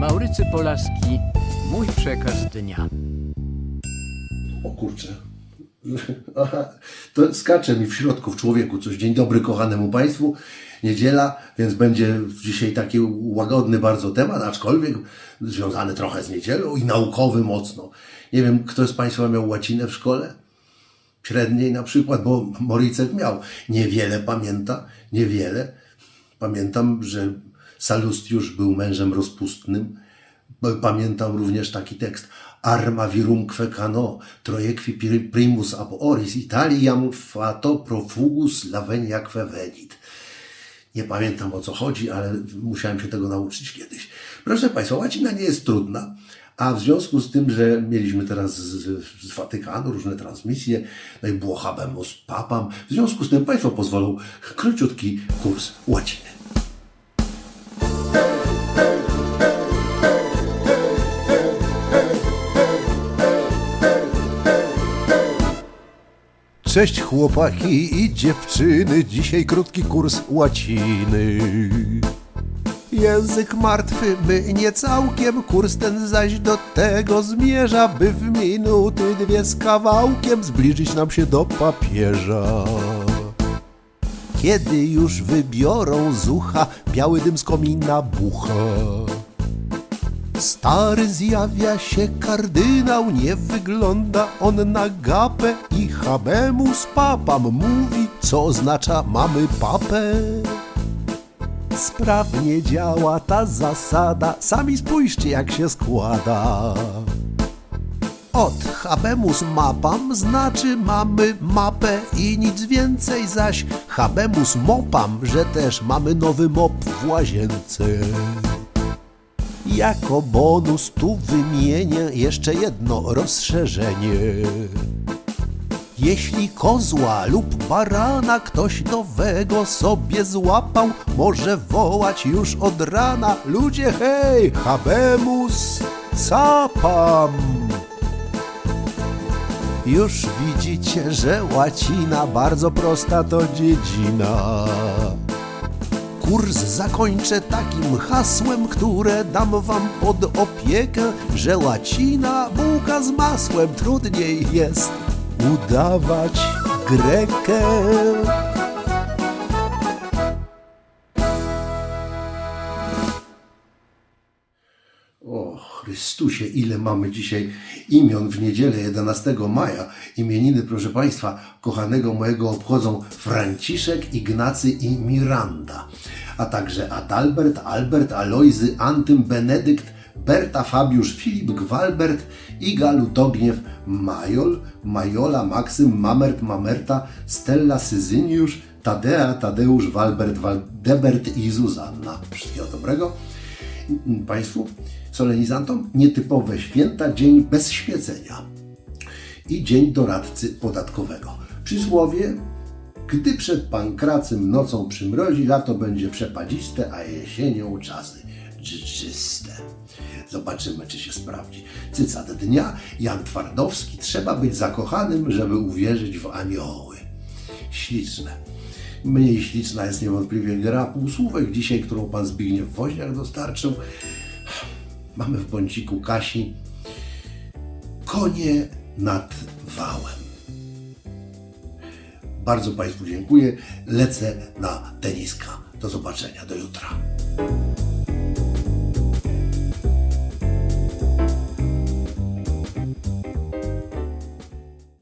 Maurycy Polaski, mój przekaz dnia. O kurczę. Aha, to skacze mi w środku, w człowieku coś. Dzień dobry kochanemu Państwu. Niedziela, więc będzie dzisiaj taki łagodny bardzo temat, aczkolwiek związany trochę z niedzielą i naukowy mocno. Nie wiem, kto z Państwa miał łacinę w szkole? Średniej na przykład, bo Moricek miał. Niewiele pamięta, niewiele. Pamiętam, że Salustiusz był mężem rozpustnym. Pamiętam również taki tekst. Arma virumque cano, trojequi pri- primus ab oris, Italiam fato profugus laveniaque venit. Nie pamiętam o co chodzi, ale musiałem się tego nauczyć kiedyś. Proszę Państwa, łacina nie jest trudna, a w związku z tym, że mieliśmy teraz z, z Watykanu różne transmisje, no i było habemus papam, w związku z tym Państwo pozwolą króciutki kurs łaciny. Cześć chłopaki i dziewczyny, dzisiaj krótki kurs łaciny. Język martwy, my nie całkiem, kurs ten zaś do tego zmierza, by w minuty dwie z kawałkiem zbliżyć nam się do papieża. Kiedy już wybiorą z ucha, biały dym z komina bucha. Stary zjawia się kardynał, nie wygląda on na gapę i habemus papam mówi, co oznacza mamy papę. Sprawnie działa ta zasada, sami spójrzcie jak się składa. Od habemus mapam znaczy mamy mapę i nic więcej zaś habemus mopam, że też mamy nowy mop w łazience. Jako bonus tu wymienię jeszcze jedno rozszerzenie. Jeśli kozła lub barana ktoś nowego sobie złapał, może wołać już od rana. Ludzie hej, habemus capam. Już widzicie, że łacina bardzo prosta to dziedzina. Kurs zakończę takim hasłem, które dam wam pod opiekę, że łacina bułka z masłem trudniej jest udawać Grekę. O Chrystusie, ile mamy dzisiaj imion w niedzielę 11 maja. Imieniny, proszę Państwa, kochanego mojego obchodzą Franciszek, Ignacy i Miranda, a także Adalbert, Albert, Alojzy, Antym, Benedykt, Berta, Fabiusz, Filip, Gwalbert, Iga, Lutogniew, Majol, Majola, Maksym, Mamert, Mamerta, Stella, Syzyniusz, Tadea, Tadeusz, Walbert, Waldebert i Zuzanna. Wszystkiego dobrego. Państwu, solenizantom, nietypowe święta, dzień bez świecenia i dzień doradcy podatkowego. Przysłowie, gdy przed pankracym nocą przymrozi, lato będzie przepadziste, a jesienią czasy dżdżyste. Zobaczymy, czy się sprawdzi. Cycat dnia, Jan Twardowski, trzeba być zakochanym, żeby uwierzyć w anioły. Śliczne. Mniej śliczna jest niewątpliwie gra półsłówek dzisiaj, którą pan Zbigniew Woźniak dostarczył. Mamy w bąciku Kasi konie nad wałem. Bardzo Państwu dziękuję. Lecę na teniska. Do zobaczenia. Do jutra.